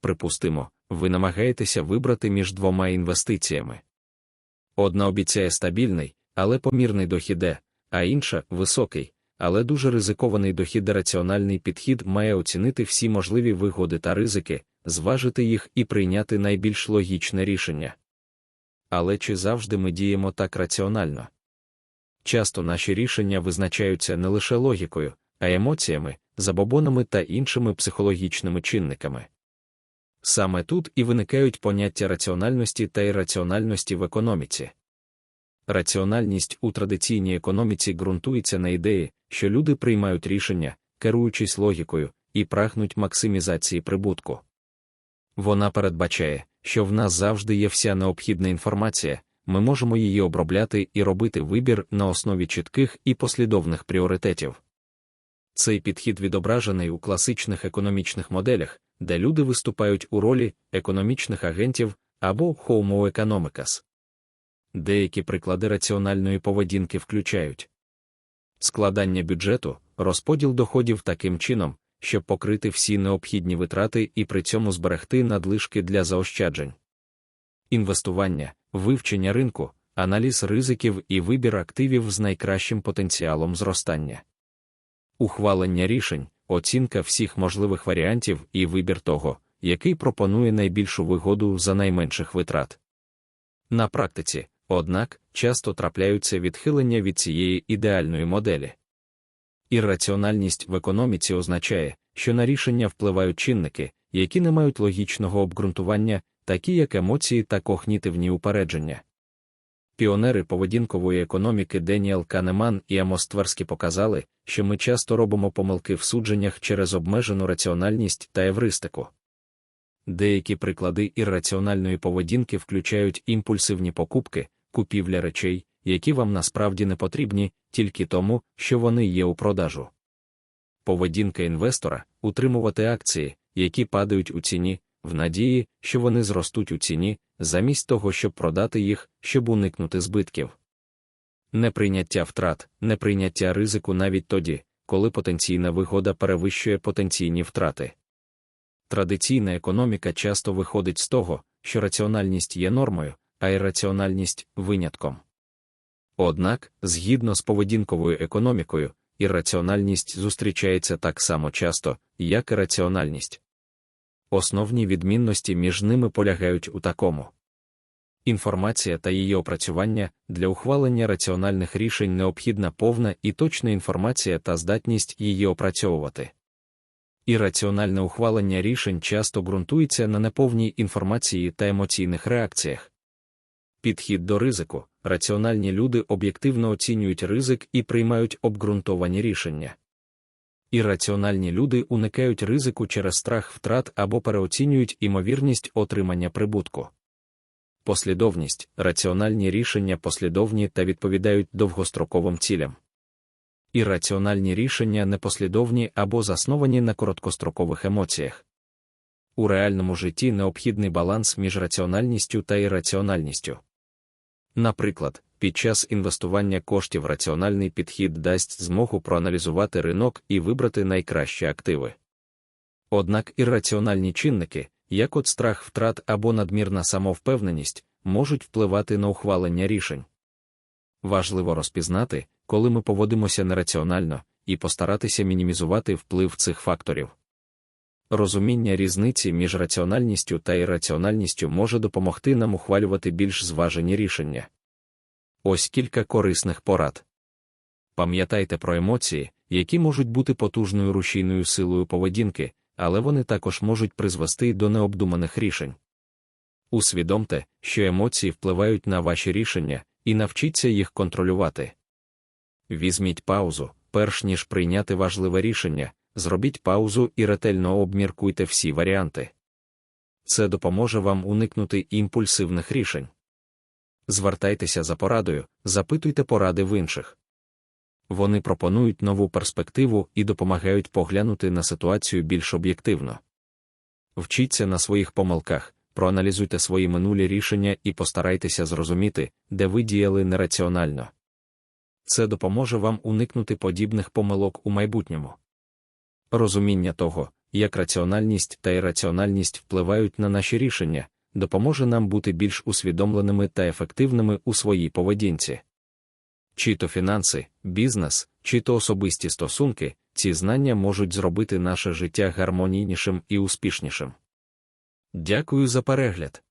припустимо, ви намагаєтеся вибрати між двома інвестиціями. Одна обіцяє стабільний, але помірний дохід, а інша високий, але дуже ризикований дохід. Раціональний підхід має оцінити всі можливі вигоди та ризики, зважити їх і прийняти найбільш логічне рішення. Але чи завжди ми діємо так раціонально? Часто наші рішення визначаються не лише логікою, а емоціями, забобонами та іншими психологічними чинниками. Саме тут і виникають поняття раціональності та ірраціональності в економіці. Раціональність у традиційній економіці ґрунтується на ідеї, що люди приймають рішення, керуючись логікою, і прагнуть максимізації прибутку. Вона передбачає, що в нас завжди є вся необхідна інформація, ми можемо її обробляти і робити вибір на основі чітких і послідовних пріоритетів. Цей підхід відображений у класичних економічних моделях, де люди виступають у ролі економічних агентів або homo economicus. Деякі приклади раціональної поведінки включають складання бюджету, розподіл доходів таким чином, щоб покрити всі необхідні витрати і при цьому зберегти надлишки для заощаджень, інвестування, вивчення ринку, аналіз ризиків і вибір активів з найкращим потенціалом зростання, ухвалення рішень, оцінка всіх можливих варіантів і вибір того, який пропонує найбільшу вигоду за найменших витрат. На практиці, однак, часто трапляються відхилення від цієї ідеальної моделі. Ірраціональність в економіці означає, що на рішення впливають чинники, які не мають логічного обґрунтування, такі як емоції та когнітивні упередження. Піонери поведінкової економіки Деніел Канеман і Амос Тверські показали, що ми часто робимо помилки в судженнях через обмежену раціональність та евристику. Деякі приклади ірраціональної поведінки включають імпульсивні покупки, купівля речей, які вам насправді не потрібні, тільки тому, що вони є у продажу. Поведінка інвестора утримувати акції, які падають у ціні, в надії, що вони зростуть у ціні, замість того, щоб продати їх, щоб уникнути збитків. Неприйняття втрат, неприйняття ризику навіть тоді, коли потенційна вигода перевищує потенційні втрати. Традиційна економіка часто виходить з того, що раціональність є нормою, а ірраціональність винятком. Однак, згідно з поведінковою економікою, ірраціональність зустрічається так само часто, як і раціональність. Основні відмінності між ними полягають у такому. Інформація та її опрацювання для ухвалення раціональних рішень необхідна повна і точна інформація та здатність її опрацьовувати. Ірраціональне ухвалення рішень часто ґрунтується на неповній інформації та емоційних реакціях. Підхід до ризику раціональні люди об'єктивно оцінюють ризик і приймають обґрунтовані рішення. Ірраціональні люди уникають ризику через страх втрат або переоцінюють імовірність отримання прибутку. Послідовність раціональні рішення послідовні та відповідають довгостроковим цілям. Ірраціональні рішення непослідовні або засновані на короткострокових емоціях. У реальному житті необхідний баланс між раціональністю та ірраціональністю. Наприклад, під час інвестування коштів раціональний підхід дасть змогу проаналізувати ринок і вибрати найкращі активи. Однак ірраціональні чинники, як от страх втрат або надмірна самовпевненість, можуть впливати на ухвалення рішень. Важливо розпізнати, коли ми поводимося нераціонально, і постаратися мінімізувати вплив цих факторів. Розуміння різниці між раціональністю та ірраціональністю може допомогти нам ухвалювати більш зважені рішення. Ось кілька корисних порад. Пам'ятайте про емоції, які можуть бути потужною рушійною силою поведінки, але вони також можуть призвести до необдуманих рішень. Усвідомте, що емоції впливають на ваші рішення, і навчіться їх контролювати. Візьміть паузу, перш ніж прийняти важливе рішення, зробіть паузу і ретельно обміркуйте всі варіанти. Це допоможе вам уникнути імпульсивних рішень. Звертайтеся за порадою, запитуйте поради в інших. Вони пропонують нову перспективу і допомагають поглянути на ситуацію більш об'єктивно. Вчіться на своїх помилках, проаналізуйте свої минулі рішення і постарайтеся зрозуміти, де ви діяли нераціонально. Це допоможе вам уникнути подібних помилок у майбутньому. Розуміння того, як раціональність та ірраціональність впливають на наші рішення, допоможе нам бути більш усвідомленими та ефективними у своїй поведінці. Чи то фінанси, бізнес, чи то особисті стосунки, ці знання можуть зробити наше життя гармонійнішим і успішнішим. Дякую за перегляд.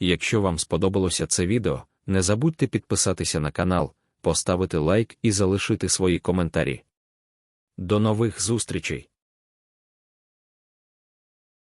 Якщо вам сподобалося це відео, не забудьте підписатися на канал, поставити лайк і залишити свої коментарі. До нових зустрічей!